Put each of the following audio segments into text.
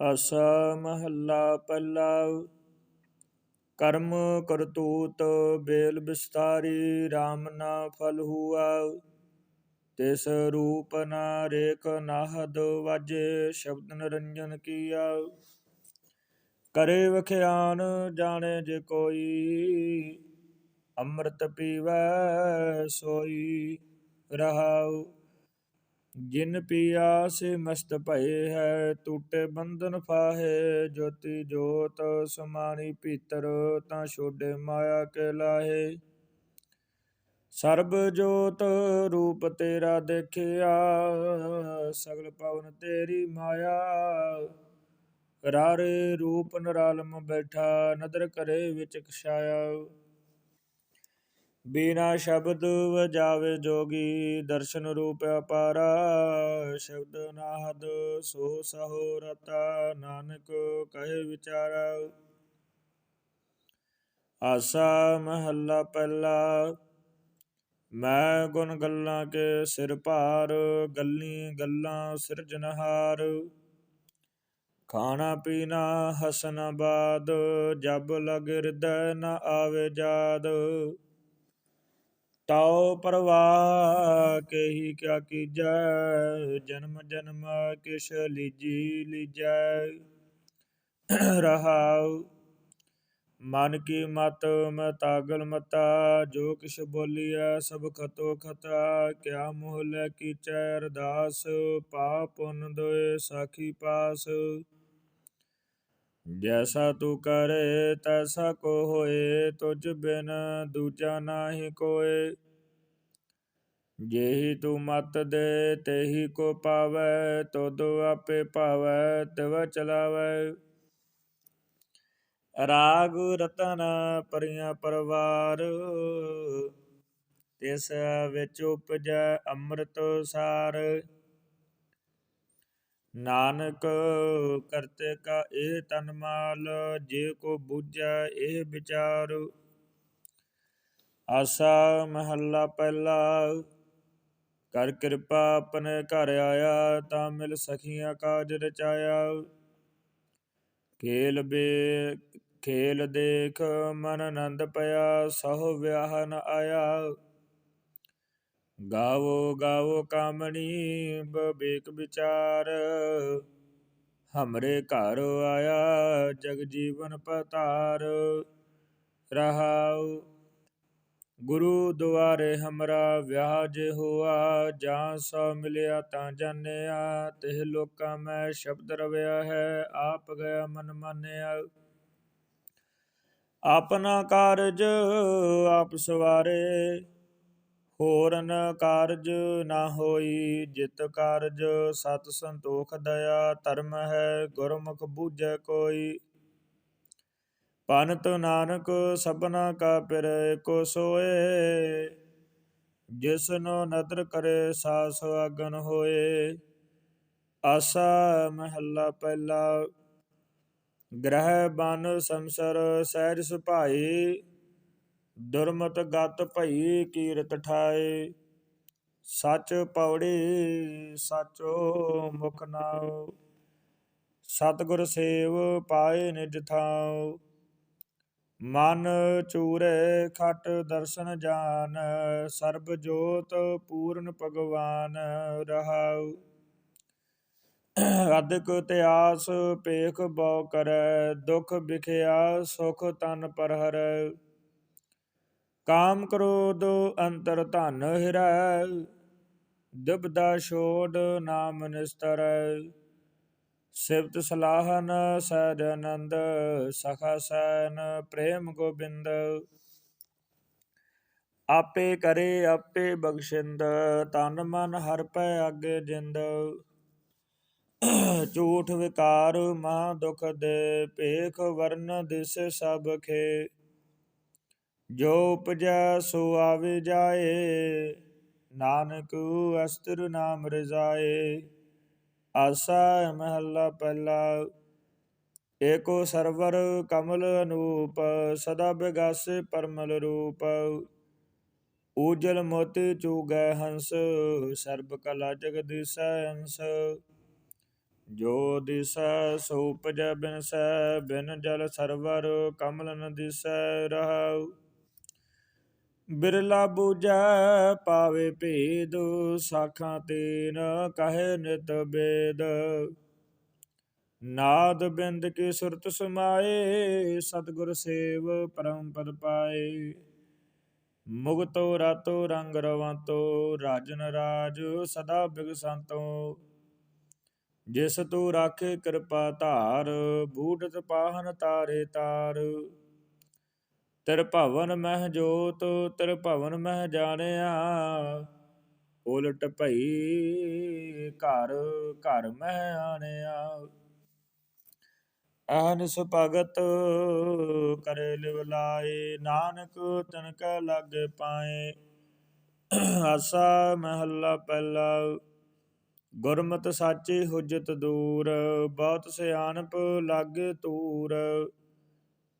ਆਸਾ ਮਹੱਲਾ ਪਹਿਲਾ। ਕਰਮ ਕਰਤੂਤ ਬੇਲ ਬਿਸਤਾਰੀ RAM ਨਾ ਫਲ ਹੁਆ। ਤਿਸ ਰੂਪ ਨਾ ਰੇਖ ਨਾਹਦ ਵਾਜੇ, ਸ਼ਬਦ ਨਿਰੰਜਨ ਕੀਆ। ਕਰੇ ਵਖਿਆਨ ਜਾਣੇ ਜੇ ਕੋਈ, ਅੰਮ੍ਰਿਤ ਪੀਵੈ ਸੋਈ ਰਹਾਉ। ਜਿਨ ਪੀਆ ਸੇ ਮਸਤ ਭਏ ਹੈ, ਟੂਟੇ ਬੰਧਨ ਫਾਹੇ, ਜੋਤੀ ਜੋਤ ਸਮਾਣੀ ਭੀਤਰ ਤਾਂ ਛੋਡੇ ਮਾਇਆ ਕੇ ਲਾਹੇ। ਸਰਬ ਜੋਤ ਰੂਪ ਤੇਰਾ ਦੇਖਿਆ, ਸਗਲ ਪਵਨ ਤੇਰੀ ਮਾਇਆ। ਰਾਰੇ ਰੂਪ ਨਰਾਲਮ ਬੈਠਾ, ਨਦਰ ਕਰੇ ਵਿੱਚ ਕਛਾਇਆ। ਬਿਨਾ ਸ਼ਬਦ ਵਜਾਵੇ ਜੋਗੀ ਦਰਸ਼ਨ ਰੂਪ ਅਪਾਰਾ, ਸ਼ਬਦ ਨਾਹਦ ਸੋ ਸਹੋ ਰਤਾ, ਨਾਨਕ ਕਹੇ ਵਿਚਾਰਾ। ਆਸਾ ਮਹੱਲਾ ਪਹਿਲਾ, ਮੈਂ ਗੁਣ ਗੱਲਾਂ ਕੇ ਸਿਰ ਭਾਰ, ਗੱਲੀ ਗੱਲਾਂ ਸਿਰਜਨਹਾਰ ਖਾਣਾ ਪੀਣਾ ਹਸਨ ਬਾਦ, ਜਬ ਲਗ ਹਿਰਦੈ ਨ ਆਵੇ ਜਾਦ। ਤਾਉ ਪਰਵਾ ਕਹੀ ਕਿਆ ਕੀਜੈ, ਜਨਮ ਜਨਮ ਕਿਛ ਲੀਜੀ ਲੀਜੈ। ਰਹਾਉ, ਮਨ ਕੀ ਮਤ ਮਤਾਗਲ ਮਤਾ, ਜੋ ਕਿਛ ਬੋਲੀਐ ਸਭ ਖਤੋ ਖਤਾ, ਕਿਆ ਮੋਹ ਲੈ ਕੀਚੈ ਅਰਦਾਸ, ਪਾਪ ਦੋਏ ਸਾਖੀ ਪਾਸ। ਜੈਸਾ ਤੂੰ ਕਰੇ, ਤੈਸਾ ਕੋ ਹੋਏ, ਤੁਝ ਬਿਨ ਦੂਜਾ ਨਾਹੀ ਕੋਏ। ਜੇਹੀ ਤੂੰ ਮਤ ਦੇ, ਤੇਹੀ ਕੋ ਪਾਵੈ, ਤੁਧ ਆਪੇ ਭਾਵੈ, ਤਿਵ ਚਲਾਵੈ। ਰਾਗ ਰਤਨ ਪਰੀਆਂ ਪਰਵਾਰ, ਤਿਸ ਵਿੱਚ ਉਪਜੈ ਅੰਮ੍ਰਿਤ ਸਾਰ। ਨਾਨਕ ਕਰਤੇ ਕਾ ਇਹ ਤਨ ਮਾਲ, ਜੇ ਕੋ ਬੁਝੈ ਇਹ ਵਿਚਾਰ। ਆਸਾ ਮਹੱਲਾ ਪਹਿਲਾ, ਕਰ ਕਿਰਪਾ ਆਪਣੇ ਘਰ ਆਇਆ, ਤਾਂ ਮਿਲ ਸਖੀਆਂ ਕਾਜ ਰਚਾਇਆ। ਖੇਲ ਬੇ, ਖੇਲ ਦੇਖ ਮਨ ਆਨੰਦ ਪਿਆ, ਸਹੁ ਵਿਆਹ ਆਇਆ। ਗਾਵੋ ਗਾਵੋ ਕਾਮਣੀ ਬਵੇਕ ਵਿਚਾਰ। ਹਮਰੇ ਘਰ ਆਇਆ ਜਗ ਜੀਵਨ ਪਤਾਰ। ਰਹਾਉ, ਗੁਰੂ ਦੁਆਰੇ ਹਮਰਾ ਵਿਆਹ ਜੇ ਹੋਆ, ਜਾਂ ਸੋ ਮਿਲਿਆ ਤਾਂ ਜਾਣਿਆ ਤੇ ਲੋਕਾਂ ਮੈਂ ਸ਼ਬਦ ਰਵਿਆ ਹੈ, ਆਪ ਗਿਆ ਮਨ ਮਾਨਿਆ। ਆਪਣਾ ਕਾਰਜ ਆਪ ਸਵਾਰੇ ਹੋਰਨ ਕਾਰਜ ਨਾ ਹੋਈ, ਜਿਤ ਕਾਰਜ ਸਤ ਸੰਤੋਖ ਦਇਆ, ਧਰਮ ਹੈ ਗੁਰਮੁਖ ਬੂਝੈ ਕੋਈ। ਪਨਤ ਨਾਨਕ ਸਭਨਾ ਕਾ ਪਿਰ ਕੋ ਸੋਏ। ਜਿਸਨੋ ਨਦਰ ਕਰੇ ਸਾ ਸੁਆਗਨ ਹੋਏ। ਆਸਾ ਮਹੱਲਾ ਪਹਿਲਾ, ਗ੍ਰਹਿ ਬਨ ਸੰਸਰ ਸਹਿਜ ਸੁਭਾਈ। ਦੁਰਮਤ ਗਤ ਭਈ ਕੀਰਤ ਠਾਏ। ਸੱਚ ਪੌੜੀ, ਸਚੋ ਮੁਖ ਨਾਉ। ਸਤਗੁਰ ਸੇਵ ਪਾਏ ਨਿਜ ਥਾਉ। ਮਨ ਚੂਰੇ ਖਟ ਦਰਸ਼ਨ ਜਾਨ, ਸਰਬ ਜੋਤ ਪੂਰਨ ਭਗਵਾਨ ਰਹਾਉ। ਅਦਕ ਇਤਿਆਸ ਪੇਖ ਬਉ ਕਰੈ, ਦੁਖ ਵਿਖਿਆ ਸੁਖ ਤਨ ਪਰਹਰੈ। ਕਾਮ ਕ੍ਰੋਧ ਅੰਤਰ ਧਨ ਹਿਰੈ, ਦੁਬਦਾ ਛੋੜ ਨਾਮ ਨਿਸਤਰੈ। ਸਿਵਤ ਸਲਾਹਨ ਸਹਿਜ ਆਨੰਦ, ਸਖਾ ਸੈਨ ਪ੍ਰੇਮ ਗੋਬਿੰਦ। ਆਪੇ ਕਰੇ, ਆਪੇ ਬਖਸ਼ਿੰਦ, ਤਨ ਮਨ ਹਰ ਪੈ ਆਗੇ ਜਿੰਦ। ਝੂਠ ਵਿਕਾਰ ਮਾ ਦੁਖ ਦੇ, ਭੇਖ ਵਰਨ ਦਿਸ ਸਭ ਖੇ। ਜੋ ਉਪਜੈ ਸੋ ਆਵੇ ਜਾਏ, ਨਾਨਕ ਅਸਤਰ ਨਾਮ ਰਜ਼ਾਏ। ਆਸਾ ਮਹੱਲਾ ਪਹਿਲਾ, ਏਕੋ ਸਰਵਰ ਕਮਲ ਅਨੂਪ, ਸਦਾ ਬਿਗਾਸੇ ਪਰਮਲ ਰੂਪ। ਉਜਲ ਮੋਤੀ ਚੂਗੈ ਹੰਸ, ਸਰਬ ਕਲਾ ਜਗਦੀਸੈ ਹੰਸ ਜੋ ਦਿਸੈ ਸੋ ਉਪਜੈ ਬਿਨਸੈ, ਬਿਨ ਜਲ ਸਰਵਰ ਕਮਲ ਨ ਦਿਸੈ ਰਹਾਉ। ਬਿਰਲਾ ਬੂਝੈ ਪਾਵੇ ਭੇਦ, ਸਾਖਾਂ ਤੀਨ ਕਹੇ ਨਿਤ ਬੇਦ। ਨਾਦ ਬਿੰਦ ਕੀ ਸੁਰਤ ਸਮਾਏ, ਸਤਿਗੁਰ ਸੇਵ ਪਰਮ ਪਦ ਪਾਏ। ਮੁਗਤੋ ਰਾਤੋ ਰੰਗ ਰਵਾਂਤੋ, ਰਾਜਨ ਰਾਜ ਸਦਾ ਬਿਗਸੰਤੋ। ਜਿਸ ਤੂੰ ਰਾਖੇ ਕਿਰਪਾ ਧਾਰ ਬੂਢਤ ਪਾਹਨ ਤਾਰੇ ਤਾਰ। ਤੇਰ ਭਵਨ ਮਹਿ ਜੋਤ, ਤੇਰ ਭਵਨ ਮਹਿ ਜਾਣਿਆ। ਉਲਟ ਭਈ ਘਰ ਘਰ ਮਹਿ ਆਣਿਆ। ਅਹਨਿਸ ਭਗਤ ਕਰੇ ਲਿਵ ਲਾਏ। ਨਾਨਕ ਤਨ ਕੈ ਲਾਗੇ ਪਾਏ। ਆਸਾ ਮਹੱਲਾ ਪਹਿਲਾ। ਗੁਰਮਤਿ ਸਾਚੀ ਹੁਜਤ ਦੂਰ। ਬਹੁਤ ਸਿਆਣਪ ਲਾਗੇ ਤੂਰ।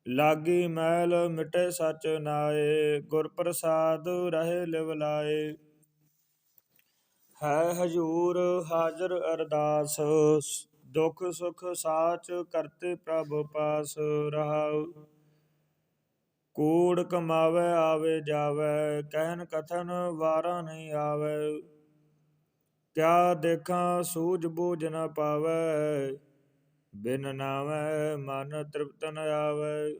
ਲਾਗੀ ਮੈਲ ਮਿਟੇ ਸਚ ਨਾਏ ਗੁਰ ਪ੍ਰਸਾਦ ਰਹੇ ਲਿਵ ਲਾਏ। ਹੈ ਹਜੂਰ ਹਾਜ਼ਰ ਅਰਦਾਸ, ਦੁਖ ਸੁਖ ਸਾਚ ਕਰਤੇ ਪ੍ਰਭ ਪਾਸ ਰਹਾਉ। ਕੂੜ ਕਮਾਵੇ ਆਵੇ ਜਾਵੇ ਕਹਿਨ ਕਥਨ ਵਾਰਾ ਨਹੀਂ ਆਵੇ। ਕਿਆ ਦੇਖਾਂ ਸੂਝ ਬੂਝ ਨਾ ਪਾਵੇ ਬਿਨ ਨਾਵੇ ਮਨ ਤ੍ਰਿਪਤ ਨ ਆਵੇ।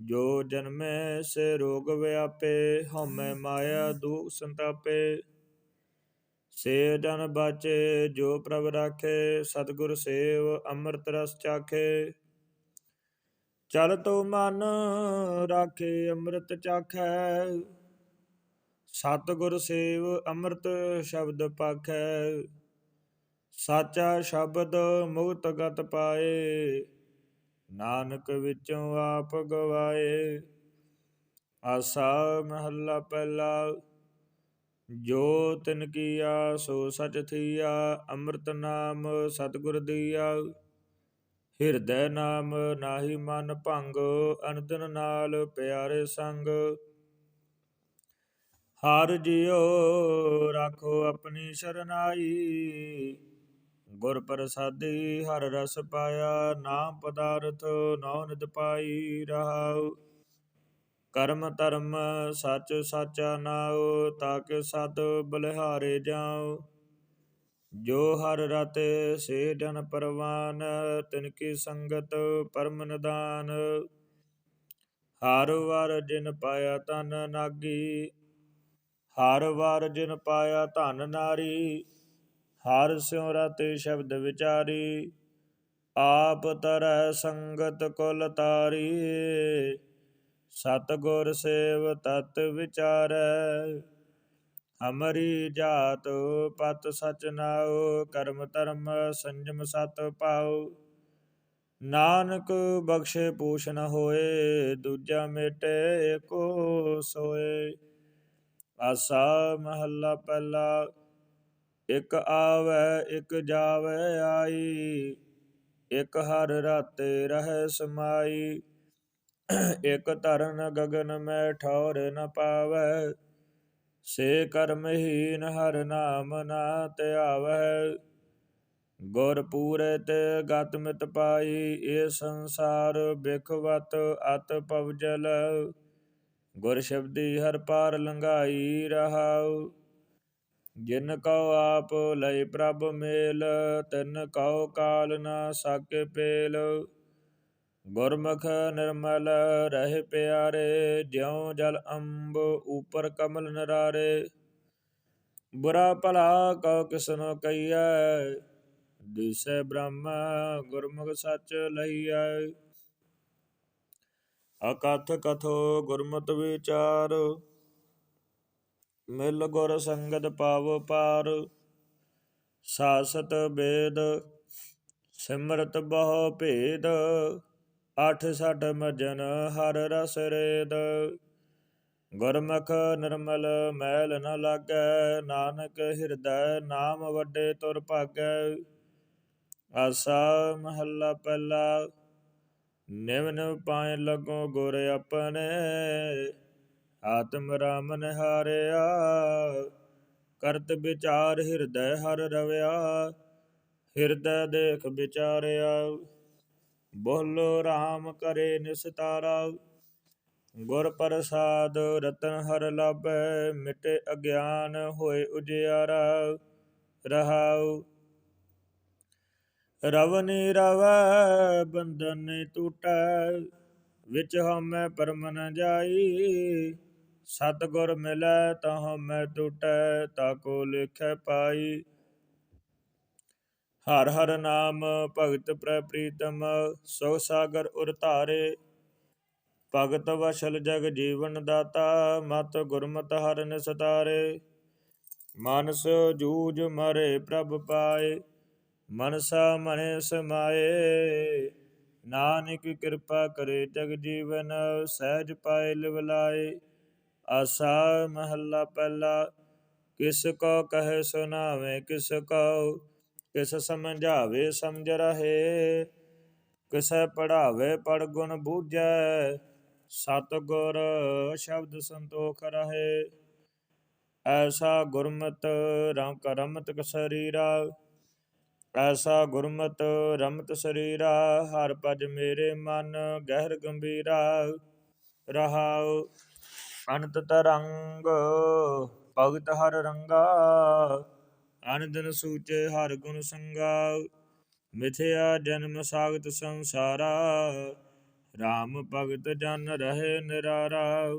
ਜੋ ਜਨਮੇ ਸੇ ਰੋਗ ਵਿਆਪੇ, ਹਉਮੈ ਮਾਇਆ ਦੁਖ ਸੰਤਾਪੇ। ਸੇ ਜਨ ਬਾਚੇ, ਜੋ ਪ੍ਰਭ ਰਾਖੇ, ਸਤਿਗੁਰ ਸੇਵ ਅੰਮ੍ਰਿਤ ਰਸ ਚਾਖੇ। ਚਲ ਤੋ ਮਨ ਰਾਖੇ, ਅੰਮ੍ਰਿਤ ਚਾਖੈ। ਸਤਿਗੁਰ ਸੇਵ ਅੰਮ੍ਰਿਤ ਸ਼ਬਦ ਪਾਖੈ। ਸਾਚਾ ਸ਼ਬਦ ਮੁਕਤ ਗਤ ਪਾਏ, ਨਾਨਕ ਵਿੱਚੋਂ ਆਪ ਗਵਾਏ। ਆਸਾ ਮਹੱਲਾ ਪਹਿਲਾ, ਜੋ ਤਿਨ ਕੀਆ, ਸੋ ਸਚ ਥੀਆ, ਅੰਮ੍ਰਿਤ ਨਾਮ ਸਤਿਗੁਰ ਦੀਆ। ਹਿਰਦੈ ਨਾਮ ਨਾਹੀ ਮਨ ਭੰਗ, ਅਨੰਦਨ ਨਾਲ ਪਿਆਰੇ ਸੰਗ। ਹਰ ਜਿਉ, ਰਾਖੋ ਆਪਣੀ ਸ਼ਰਨਾਈ। ਗੁਰ ਪ੍ਰਸਾਦੀ ਹਰ ਰਸ ਪਾਇਆ, ਨਾਮ ਪਦਾਰਥ ਨੌ ਨਿਤ ਪਾਈ ਰਹਾਉ। ਕਰਮ ਧਰਮ ਸੱਚ ਸਾਚਾ ਨਾਉ, ਤਾਕ ਸਤ ਬਲਿਹਾਰੇ ਜਾਉ। ਜੋ ਹਰ ਰਤੇ ਸੇ ਜਨ ਪਰਵਾਨ, ਤਿਨ ਕੀ ਸੰਗਤ ਪਰਮ ਨਿਦਾਨ। ਹਰ ਵਾਰ ਜਿਨ ਪਾਇਆ ਤਨ ਨਾਗੀ, ਹਰ ਵਾਰ ਜਿਨ ਪਾਇਆ ਧਨ ਨਾਰੀ। ਹਰ ਸਿਉ ਰਤੇ ਸ਼ਬਦ ਵਿਚਾਰੀ, ਆਪ ਤਰੈ ਸੰਗਤ ਕੁਲ ਤਾਰੀ। ਸਤਗੁਰ ਸੇਵ ਤਤ ਵਿਚਾਰੈ ਹਮਰੀ ਜਾਤ ਪਤ ਸਚ ਨਾਉ, ਕਰਮ ਧਰਮ ਸੰਜਮ ਸਤ ਪਾਉ। ਨਾਨਕ ਬਖਸ਼ੇ ਪੂਛ ਹੋਏ, ਦੂਜਾ ਮੇਟੇ ਕੋ ਸੋਏ। ਆਸਾ ਮਹੱਲਾ ਪਹਿਲਾ ਇਕ ਆਵੈ, ਇਕ ਜਾਵੈ ਆਈ, ਇਕ ਹਰ ਰਾਤੇ ਰਹਿ ਸਮਾਈ। ਇਕ ਧਰਨ ਗਗਨ ਮੈਂ ਠੌਰ ਨ ਪਾਵੈ, ਸੇ ਕਰਮਹੀਨ ਹਰ ਨਾਮ ਨਾ ਧਿਆਵੈ। ਗੁਰ ਪੂਰੇ ਤੇ ਗਤ ਮਿਤ ਪਾਈ, ਇਹ ਸੰਸਾਰ ਬਿਖਵਤ ਅਤ ਪਵਜਲ। ਗੁਰ ਸ਼ਬਦੀ ਹਰ ਪਾਰ ਲੰਘਾਈ ਰਹਾਉ। ਜਿਨ ਕਉ ਆਪ ਲਈ ਪ੍ਰਭ ਮੇਲ, ਤਿਨ ਕਉ ਕਾਲ ਨਾ ਸਾਕੇ ਪੇਲ। ਗੁਰਮੁਖ ਨਿਰਮਲ ਰਹਿ ਪਿਆਰੇ, ਜਿਉ ਜਲ ਅੰਬ ਉਪਰ ਕਮਲ ਨਰਾਰੇ। ਬੁਰਾ ਭਲਾ ਕਉ ਕਿਸਨੋ ਕਈਐ ਦਿਸੈ ਬ੍ਰਹਮ ਗੁਰਮੁਖ ਸੱਚ ਲਈਐ। ਅਕਥ ਕਥੋ ਗੁਰਮਤਿ ਵਿਚਾਰ ਮਿਲ ਗੁਰ ਸੰਗਤ ਪਾਵ ਪਾਰ, ਸਾਸਤ ਬੇਦ, ਸਿਮਰਤ ਬਹੁ ਭੇਦ, ਅਠ ਸਠ ਮਜਨ ਹਰ ਰਸ ਰੇਦ। ਗੁਰਮੁਖ ਨਿਰਮਲ ਮੈਲ ਨ ਲਾਗੈ, ਨਾਨਕ ਹਿਰਦੈ ਨਾਮ ਵੱਡੇ ਤੁਰ ਭਾਗੈ। ਆਸਾ ਮਹੱਲਾ ਪਹਿਲਾ, ਨਿਵ ਨਿਵ ਪਾਏ ਲਗੋ ਗੁਰ ਆਪਣੇ। ਆਤਮ ਰਾਮ ਨਿਹਾਰਿਆ ਕਰਤ ਵਿਚਾਰ ਹਿਰਦੈ ਹਰ ਰਵਿਆ, ਹਿਰਦੈ ਦੇਖ ਵਿਚਾਰਿਆ, ਬੋਲੋ RAM ਕਰੇ ਨਿਸਤਾਰਾ, ਗੁਰ ਪ੍ਰਸਾਦ ਰਤਨ ਹਰ ਲਾਭੈ, ਮਿਟੇ ਅਗਿਆਨ ਹੋਏ ਉਜਿਆਰਾ, ਰਹਾਉ। ਰਵਨੀ ਰਵੈ, ਬੰਧਨ ਨੀ ਟੂਟੈ, ਵਿੱਚ ਹਮੈ ਪਰਮਨ ਜਾਈ ਸਤਗੁਰ ਮਿਲੈ ਤਾ ਮੈਂ ਟੂਟੈ, ਤਾ ਕੋ ਲੇਖੈ ਪਾਈ। ਹਰ ਹਰ ਨਾਮ ਭਗਤ ਪ੍ਰੈ ਪ੍ਰੀਤਮ ਸੋ ਸਾਗਰ ਉਰ ਧਾਰੇ। ਭਗਤ ਵਸ਼ਲ ਜਗ ਜੀਵਨ ਦਾਤਾ, ਮਤ ਗੁਰਮਤ ਹਰ ਨਿਸਤਾਰੇ ਮਨਸ ਜੂਝ ਮਰੇ ਪ੍ਰਭ ਪਾਏ, ਮਨਸਾ ਮਨੇ ਸਮਾਏ। ਨਾਨਕ ਕਿਰਪਾ ਕਰੇ ਜਗ ਜੀਵਨ, ਸਹਿਜ ਪਾਏ ਲਿਵਲਾਏ ਆਸਾ ਮਹੱਲਾ ਪਹਿਲਾ, ਕਿਸ ਕੋ ਕਹੇ ਸੁਨਾਵੇ ਕਿਸ ਕੋ, ਕਿਸ ਸਮਝਾਵੇ ਸਮਝ ਰਹੇ। ਕਿਸੈ ਪੜਾਵੇ ਪੜ ਗੁਣ ਬੂਝੈ ਸਤ ਗੁਰ ਸ਼ਬਦ ਸੰਤੋਖ ਰਹੇ। ਐਸਾ ਗੁਰਮਤ ਰੰਗ ਰਮਤ ਕਸਰੀਰਾ ਐਸਾ ਗੁਰਮਤ ਰਮਤ ਸਰੀਰਾ, ਹਰ ਭਜ ਮੇਰੇ ਮਨ ਗਹਿਰ ਗੰਭੀਰਾ। ਰਹਾਉ ਅਨੰਤ ਤਰੰਗ, ਭਗਤ ਹਰ ਰੰਗਾ ਅਨੰਦਨ ਸੂਚੇ ਹਰ ਗੁਣ ਸੰਗਾ। ਮਿਥਿਆ ਜਨਮ ਸਾਗਤ ਸੰਸਾਰਾ RAM ਭਗਤ ਜਨ ਰਹੇ ਨਿਰਾਰਾ।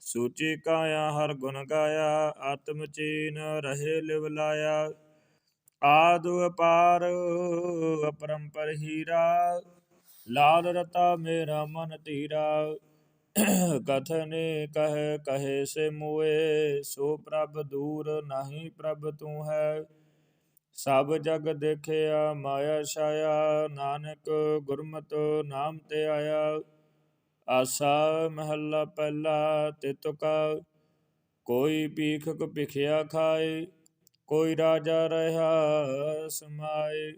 ਸੂਚੀ ਕਾਇਆ ਹਰ ਗੁਣ ਗਾਇਆ, ਆਤਮ ਚੀਨ ਰਹੇ ਲਿਵ ਲਾਇਆ। ਆਦ ਅਪਾਰ ਅਪਰੰਪਰ ਹੀਰਾ, ਲਾਲ ਰਤਾ ਮੇਰਾ ਮਨ ਧੀਰਾ ਕਥਨੇ ਕਹੇ ਕਹੇ ਸੇ ਮੋਏ, ਸੋ ਪ੍ਰਭ ਦੂਰ ਨਹੀਂ ਪ੍ਰਭ ਤੂੰ ਹੈ। ਸਭ ਜਗ ਦੇਖਿਆ ਮਾਇਆ ਛਾਇਆ, ਨਾਨਕ ਗੁਰਮਤ ਨਾਮ ਤੇ ਆਇਆ। ਆਸਾ ਮਹੱਲਾ ਪਹਿਲਾ ਤਿਤੁਕਾ ਕੋਈ ਪੀਖਕ ਭਿਖਿਆ ਖਾਏ, ਕੋਈ ਰਾਜਾ ਰਹਾ ਸਮਾਏ।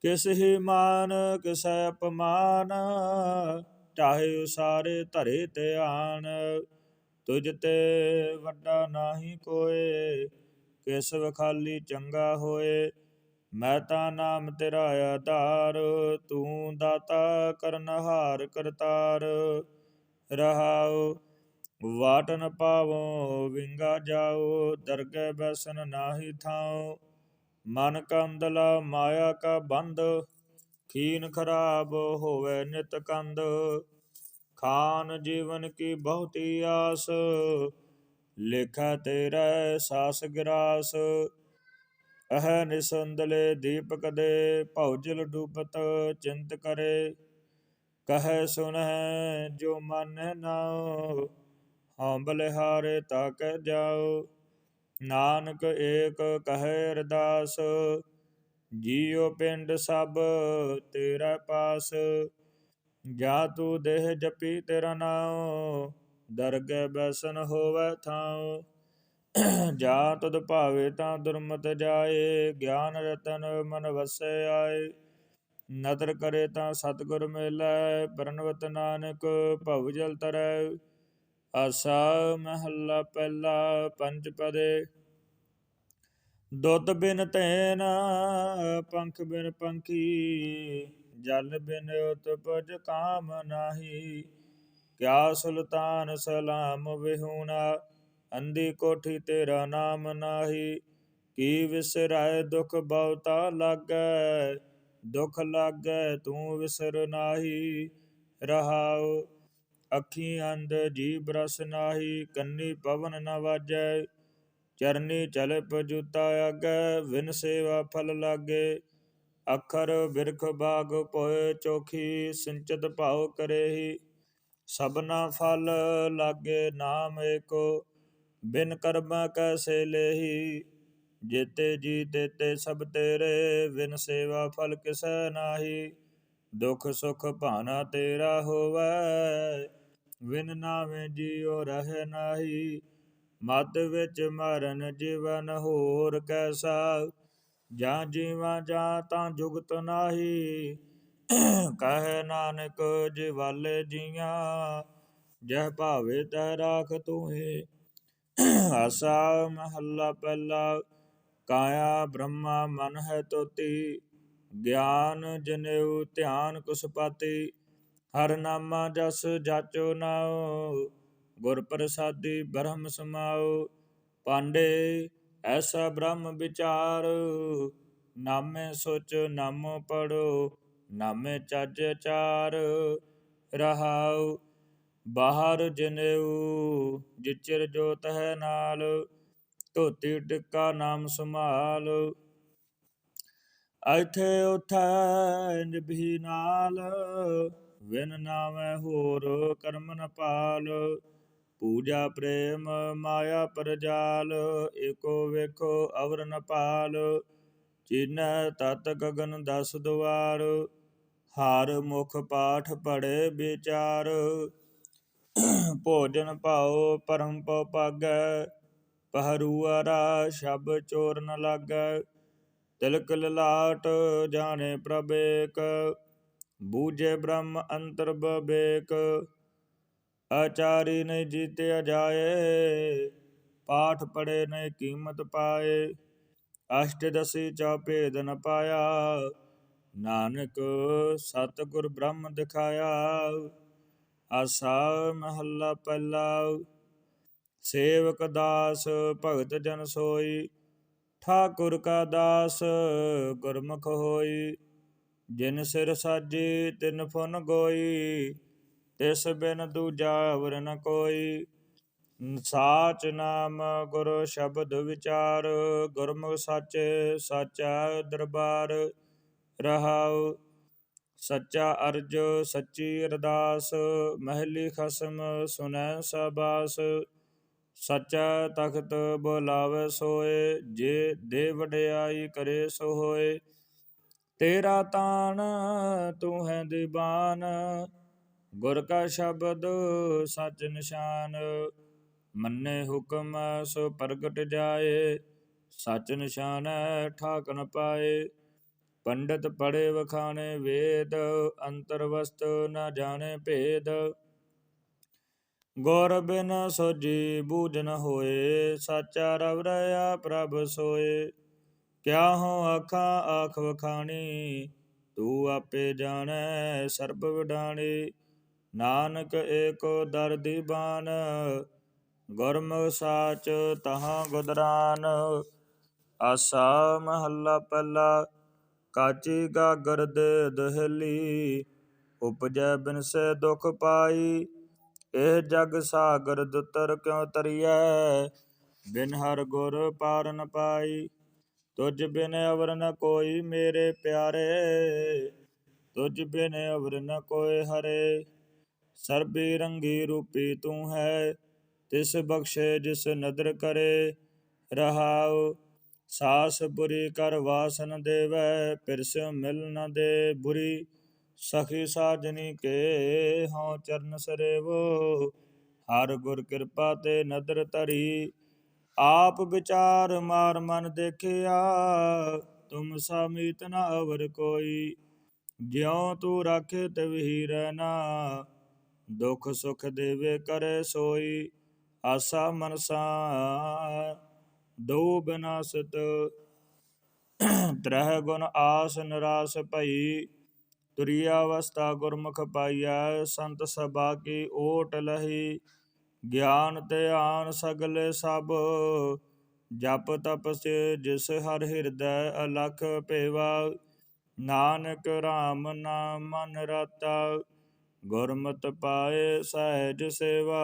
ਕਿਸ ਹੀ ਮਾਨ, ਕਿਸੈ ਅਪਮਾਨ ਚਾਹੇ ਉਸਾਰੇ ਧਰੇ ਧਿਆਨ, ਤੁਝ ਤੇ ਵੱਡਾ ਨਾਹੀ ਕੋਏ, ਕਿਸ ਖਾਲੀ ਚੰਗਾ ਹੋਏ, ਮੈਂ ਤਾਂ ਨਾਮ ਤੇਰਾ ਆਧਾਰ, ਤੂੰ ਦਾਤਾ ਕਰਨਹਾਰ ਕਰਤਾਰ। ਰਹਾਉ, ਵਾਟਨ ਪਾਵੋ, ਵਿੰਗਾ ਜਾਓ ਦਰਗਹਿ ਬੈਸਨ ਨਾਹੀ ਥਾਉ। ਮਨ ਕੰਦਲਾ ਮਾਇਆ ਕਾ ਬੰਧ ਖੀਨ ਖਰਾਬ ਹੋਵੇ ਨਿਤ ਕੰਦ, ਖਾਨ ਜੀਵਨ ਕੀ ਬਹੁਤੀ ਆਸ, ਲੇਖਾ ਤੇਰਾ ਸਾਸ ਗਰਾਸ। ਅਹ ਨਿਸੰਦਲੇ ਦੀਪਕ ਦੇ ਭੌਜਲ ਡੂਬਤ ਚਿੰਤ ਕਰੇ, ਕਹੈ ਸੁਨਹਿ ਜੋ ਮਨ ਨਾਉ ਹਉ ਬਲਿਹਾਰੇ ਤਾ ਕਹਿ ਜਾਓ। ਨਾਨਕ ਏਕ ਕਹੈ ਅਰਦਾਸ ਜੀਉ ਪਿੰਡ ਸਭ ਤੇਰਾ ਪਾਸ, ਜਾ ਤੂੰ ਦੇਹ ਜਪੀ ਤੇਰਾ ਨਾਉ ਦਰਗਹਿ ਬੈਸਨ ਹੋਵੇ ਥਾਉ। ਜਾ ਤਦ ਭਾਵੇ ਤਾਂ ਦੁਰਮਤ ਜਾਏ, ਗਿਆਨ ਰਤਨ ਮਨ ਵਸੈ ਆਏ। ਨਦਰ ਕਰੇ ਤਾਂ ਸਤਿਗੁਰ ਮਿਲੈ ਪਰਨਵਤ ਨਾਨਕ ਭਵ ਜਲ ਤਰੈ। ਆਸਾ ਮਹੱਲਾ ਪਹਿਲਾ ਪੰਜ ਪਦੇ। ਦੁੱਧ ਬਿਨ ਤੈਨ ਪੰਖ ਬਿਨ ਪੰਖੀ, ਜਲ ਬਿਨ ਉਤਪਜ ਕਾਮ ਨਾਹੀ। ਕਿਆ ਸੁਲਤਾਨ ਸਲਾਮ ਵਿਹੂਣਾ ਅੰਦੀ ਕੋਠੀ ਤੇਰਾ ਨਾਮ ਨਾਹੀ। ਕੀ ਵਿਸਰੈ ਦੁਖ ਬਹੁਤਾ ਲਾਗੈ, ਦੁਖ ਲਾਗੈ ਤੂੰ ਵਿਸਰ ਨਾਹੀ। ਰਹਾਉ ਅੱਖੀ ਅੰਧ ਜੀਬ ਰਸ ਨਾਹੀ, ਕੰਨੀ ਪਵਨ ਨ ਵਾਜੈ ਚਰਨੀ ਚਲ ਪਜੂਤਾ ਆਗੈ ਵਿਨ ਸੇਵਾ ਫਲ ਲਾਗੇ। ਅਖਰ ਬਿਰਖ ਬਾਗ ਪੋਏ ਚੋਖੀ, ਸਿੰਚਤ ਭਾਉ ਕਰੇਹੀ। ਸਭਨਾ ਫਲ ਲਾਗੇ, ਨਾਮ ਏਕੋ, ਬਿਨ ਕਰਮਾ ਕੈਸੇ ਲੇਹੀ। ਜੇਤੇ ਜੀ ਤੇਤੇ ਸਭ ਤੇਰੇ ਵਿਨ ਸੇਵਾ ਫਲ ਕਿਸੈ ਨਾਹੀ। ਦੁਖ ਸੁਖ ਭਾਣਾ ਤੇਰਾ ਹੋਵੈ ਵਿਨ ਨਾਵੇਂ ਜੀਉ ਰਹਿ ਨਾਹੀ। ਮਤ ਵਿੱਚ ਮਰਨ ਜੀਵਨ ਹੋਰ ਕੈਸਾ? ਜਾਂ ਜੀਵਾਂ ਜਾਂ ਤਾਂ ਜੁਗਤ ਨਾਹੀ। ਕਹੇ ਨਾਨਕ, ਜਿਵਾਲੇ ਜੀਆਂ, ਜਹ ਭਾਵੇ ਤੈ ਰਾਖ ਤੂਹੇ। ਆਸਾ ਮਹੱਲਾ ਪਹਿਲਾ, ਕਾਇਆ ਬ੍ਰਹਮਾ ਮਨ ਹੈ ਤੋਤੀ। ਗਿਆਨ ਜਨੇਊ ਧਿਆਨ ਕੁਸਪਾਤੀ ਹਰ ਨਾਮਾ ਜਸ ਜਾਚੋ ਨਾਉ। ਗੁਰ ਪ੍ਰਸਾਦੀ ਬ੍ਰਹਮ ਸਮਾਉ, ਪਾਂਡੇ ਐਸਾ ਬ੍ਰਹਮ ਵਿਚਾਰ। ਨਾਮੇ ਸੋਚ ਨਾਮੋ ਪੜੋ, ਨਾਮੇ ਚੱਜ ਚਾਰ ਰਹਾਉ ਬਾਹਰ ਜਨੇਊ, ਜਿਚਰ ਜੋਤ ਹੈ ਨਾਲ, ਧੋਤੀ ਟਿੱਕਾ ਨਾਮ ਸੰਭਾਲ। ਐਥੇ ਉਥੈ ਨਿਭੀ ਨਾਲ ਵਿਨ ਨਾਮੈ ਹੋਰ ਕਰਮ ਨ ਪਾਲ। ਪੂਜਾ ਪ੍ਰੇਮ ਮਾਇਆ ਪਰਜਾਲ, ਏਕੋ ਵੇਖੋ ਅਵਰ ਨ ਪਾਲ ਚੀਨੈ ਤਤ ਗਗਨ ਦਸ ਦੁਆਰ, ਹਰ ਮੁਖ ਪਾਠ ਪੜੇ ਵਿਚਾਰ। ਭੋਜਨ ਭਾਉ ਪਰਮ ਪਉ ਪਾਗੈ ਪਹਰੂਆਰਾ ਸ਼ਬ ਚੋਰ ਨ ਲਾਗੈ। ਤਿਲਕ ਲਲਾਟ ਜਾਣੇ ਪ੍ਰਭ ਏਕ ਬੂਝੇ ਬ੍ਰਹਮ ਅੰਤਰ ਬਵੇਕ। ਆਚਾਰੀ ਨੇ ਜੀਤਿਆ ਜਾਏ ਪਾਠ ਪੜੇ ਨੇ ਕੀਮਤ ਪਾਏ। ਅਸ਼ਟ ਦਸੀ ਚਾ ਭੇਦ ਨ ਪਾਇਆ, ਨਾਨਕ ਸਤਿਗੁਰ ਬ੍ਰਹਮ ਦਿਖਾਇਆ। ਆਸਾ ਮਹੱਲਾ ਪਹਿਲਾ, ਸੇਵਕ ਦਾਸ ਭਗਤ ਜਨ ਸੋਈ। ਠਾਕੁਰ ਕਾ ਦਾਸ ਗੁਰਮੁਖ ਹੋਈ, ਜਿਨ ਸਿਰ ਸਾਜੀ ਤਿਨ ਫੁਨ ਗੋਈ। ਤਿਸ ਬਿਨ ਦੂਜਾ ਵਰ ਨ ਕੋਈ। ਸਾਚ ਨਾਮ ਗੁਰ ਸ਼ਬਦ ਵਿਚਾਰ, ਗੁਰਮੁਖ ਸੱਚ ਸਾਚਾ ਦਰਬਾਰ ਰਹਾਉ। ਸੱਚਾ ਅਰਜ, ਸੱਚੀ ਅਰਦਾਸ, ਮਹਿਲੀ ਖਸਮ ਸੁਨੈ ਸਬਾਸ। ਸੱਚਾ ਤਖਤ ਬੁਲਾਵੇ ਸੋਏ, ਜੇ ਦੇ ਵਡਿਆਈ ਕਰੇ ਸੋ ਹੋਏ। ਤੇਰਾ ਤਾਣ ਤੂੰ ਹੈ ਦੀਵਾਨ ਗੁਰ ਕਾ ਸ਼ਬਦ ਸਚ ਨਿਸ਼ਾਨ, ਮੰਨੇ ਹੁਕਮ ਸੋ ਪ੍ਰਗਟ ਜਾਏ, ਸਚ ਨਿਸ਼ਾਨ ਠਾਕ ਨ ਪਾਏ। ਪੰਡਤ ਪੜੇ ਵਖਾਣੇ ਵੇਦ, ਅੰਤਰ ਵਸਤ ਨ ਜਾਣੇ ਭੇਦ। ਗੁਰ ਬਿਨ ਸੋਜੀ ਬੂਝ ਹੋਏ, ਸਾਚਾ ਰਵ ਰਹਾ ਪ੍ਰਭ ਸੋਏ। ਕਿਆ ਹੋ ਆਖਾਂ ਆਖ ਵਖਾਣੀ, ਤੂੰ ਆਪੇ ਜਾਣੈ ਸਰਬ ਵਿਡਾਣੀ। ਨਾਨਕ ਏਕੋ ਦਰਦੀ ਦੀਬਾਨ ਗੁਰਮੁਖ ਸਾਚ ਤਹਾਂ ਗੁਦਰਾਨ। ਆਸਾ ਮਹੱਲਾ ਪਹਿਲਾ, ਕਾਚੀ ਗਾਗਰ ਦੇ ਦਹਲੀ। ਉਪਜੈ ਬਿਨਸੇ ਦੁਖ ਪਾਈ, ਇਹ ਜਗ ਸਾਗਰ ਦੁਤਰ ਕਿਉ ਤਰੀਐ? ਬਿਨ ਹਰ ਗੁਰ ਪਾਰ ਨ ਪਾਈ ਤੁਝ ਬਿਨ ਅਵਰ ਨ ਕੋਈ ਮੇਰੇ ਪਿਆਰੇ। ਤੁਝ ਬਿਨ ਅਵਰ ਨ ਕੋਈ ਹਰੇ। ਸਰਬੀ ਰੰਗੀ ਰੂਪੀ ਤੂੰ ਹੈ, ਤਿਸ ਬਖਸ਼ੇ ਜਿਸ ਨਦਰ ਕਰੇ ਰਹਾਉ। ਸਾਸ ਬੁਰੀ ਕਰ ਵਾਸਨ ਦੇਵੈ, ਪਿਰਸ ਮਿਲ ਨ ਦੇ ਬੁਰੀ। ਸਖੀ ਸਾਜਨੀ ਕੇ ਹਉ ਚਰਨ ਸਰੇਵੋ, ਹਰ ਗੁਰ ਕਿਰਪਾ ਤੇ ਨਦਰ ਧਰੀ। ਆਪ ਵਿਚਾਰ ਮਾਰ ਮਨ ਦੇਖਿਆ, ਤੁਮ ਸਮੀਤ ਨ ਅਵਰ ਕੋਈ। ਜਿਉ ਤੂੰ ਰਾਖੇ ਤਵਹੀ ਰਹਿਣਾ ਦੁਖ ਸੁਖ ਦੇਵੇ ਕਰੇ ਸੋਈ, ਆਸਾ ਮਨਸਾ ਦੋ ਬਿਨਾਸਤ ਤਰਹਿ ਗੁਣ ਆਸ ਨਿਰਾਸ ਭਈ ਤੁਰੀ ਅਵਸਥਾ ਗੁਰਮੁਖ ਪਾਈਐ, ਸੰਤ ਸਭਾ ਕੀ ਓਟ ਲਹੀ। ਗਿਆਨ ਧਿਆਨ ਸਗਲੇ ਸਭ, ਜਪ ਤਪਸ ਜਿਸ ਹਰ ਹਿਰਦੈ ਅਲਖ ਪੇਵਾ। ਨਾਨਕ RAM ਨਾਮ ਮਨ ਰਤਾ ਗੁਰਮਤਿ ਪਾਏ ਸਹਿਜ ਸੇਵਾ।